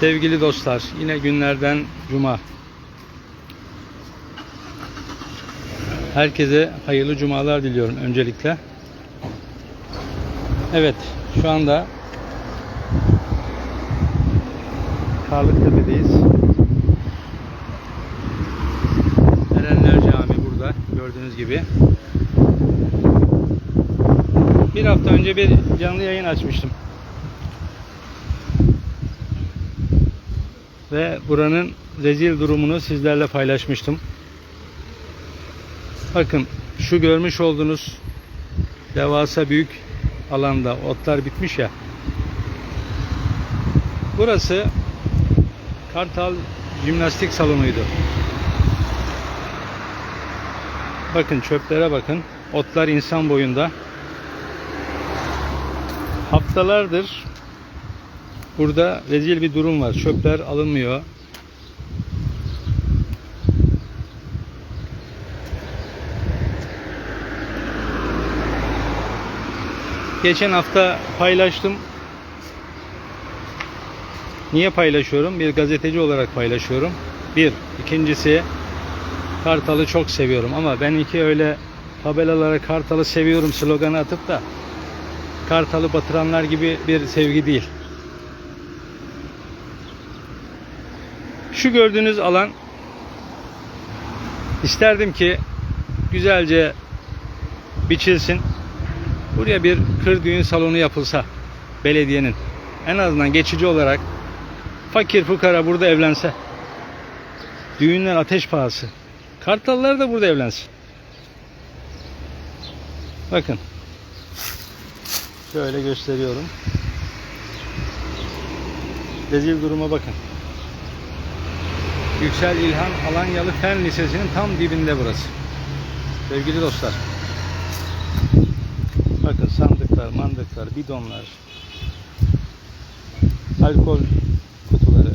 Sevgili dostlar, yine günlerden cuma. Herkese hayırlı cumalar diliyorum öncelikle. Evet, şu anda Karlıktepe'deyiz. Erenler Camii burada gördüğünüz gibi. Bir hafta önce bir canlı yayın açmıştım. Ve buranın rezil durumunu sizlerle paylaşmıştım. Bakın şu görmüş olduğunuz devasa büyük alanda otlar bitmiş ya. Burası Kartal Jimnastik Salonu'ydu. Bakın çöplere bakın. Otlar insan boyunda. Haftalardır burada rezil bir durum var. Çöpler alınmıyor. Geçen hafta paylaştım. Niye paylaşıyorum? Bir gazeteci olarak paylaşıyorum. Bir. ikincisi Kartal'ı çok seviyorum ama ben iki öyle tabelalara Kartal'ı seviyorum sloganı atıp da Kartal'ı batıranlar gibi bir sevgi değil. Şu gördüğünüz alan isterdim ki güzelce biçilsin. Buraya bir kır düğün salonu yapılsa belediyenin en azından geçici olarak fakir fukara burada evlense. Düğünler ateş pahası. Kartallar da burada evlensin. Bakın. Şöyle gösteriyorum. Rezil duruma bakın. Yüksel İlhan Alanyalı Fen Lisesi'nin tam dibinde burası. Sevgili dostlar. Bakın sandıklar, mandıklar, bidonlar, alkol kutuları.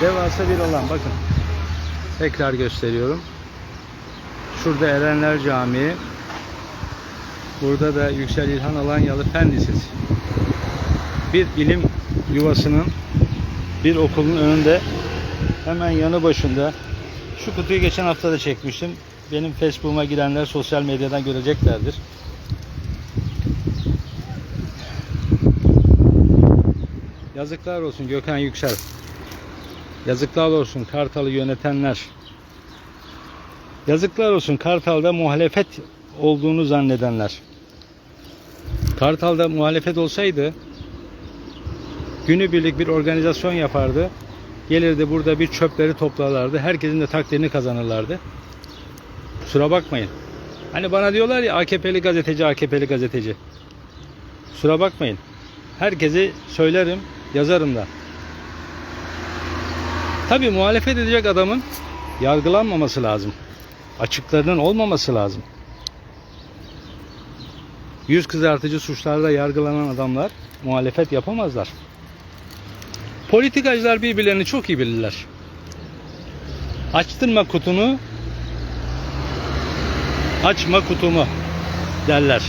Devasa bir alan bakın. Tekrar gösteriyorum. Şurada Erenler Camii. Burada da Yüksel İlhan Alanyalı Fen Lisesi. Bir ilim yuvasının bir okulun önünde hemen yanı başında şu kutuyu geçen hafta da çekmiştim. Benim Facebook'uma girenler sosyal medyadan göreceklerdir. Yazıklar olsun Gökhan Yüksel. Yazıklar olsun Kartal'ı yönetenler. Yazıklar olsun Kartal'da muhalefet olduğunu zannedenler. Kartal'da muhalefet olsaydı günübirlik bir organizasyon yapardı. Gelirdi burada bir çöpleri toplarlardı. Herkesin de takdirini kazanırlardı. Kusura bakmayın. Hani bana diyorlar ya AKP'li gazeteci, AKP'li gazeteci. Kusura bakmayın. Herkesi söylerim, yazarım da. Tabi muhalefet edecek adamın yargılanmaması lazım. Açıklarının olmaması lazım. Yüz kızartıcı suçlarda yargılanan adamlar muhalefet yapamazlar. Politikacılar birbirlerini çok iyi bilirler. Açtırma kutunu, açma kutumu derler.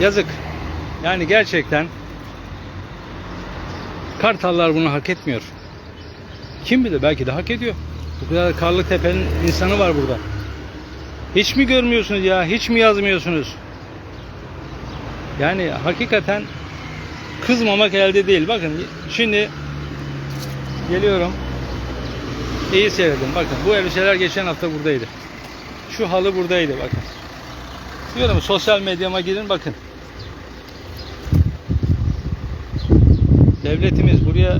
Yazık. Yani gerçekten Kartallar bunu hak etmiyor. Kim bilir belki de hak ediyor. Bu kadar karlı tepenin insanı var burada. Hiç mi görmüyorsunuz ya? Hiç mi yazmıyorsunuz? Yani hakikaten kızmamak elde değil. Bakın şimdi geliyorum. İyi seyredin. Bakın bu elbiseler geçen hafta buradaydı. Şu halı buradaydı bakın. Diyorum sosyal medyama girin bakın. Devletimiz buraya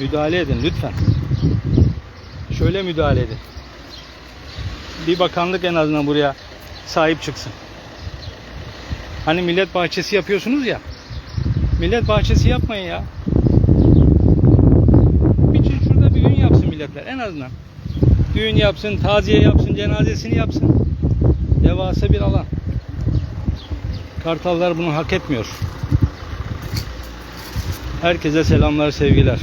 müdahale edin lütfen. Şöyle müdahale edin. Bir bakanlık en azından buraya sahip çıksın. Hani millet bahçesi yapıyorsunuz ya. Millet bahçesi yapmayın ya. Bir şurada bir düğün yapsın milletler en azından. Düğün yapsın, taziye yapsın, cenazesini yapsın. Devasa bir alan. Kartallar bunu hak etmiyor. Herkese selamlar, sevgiler.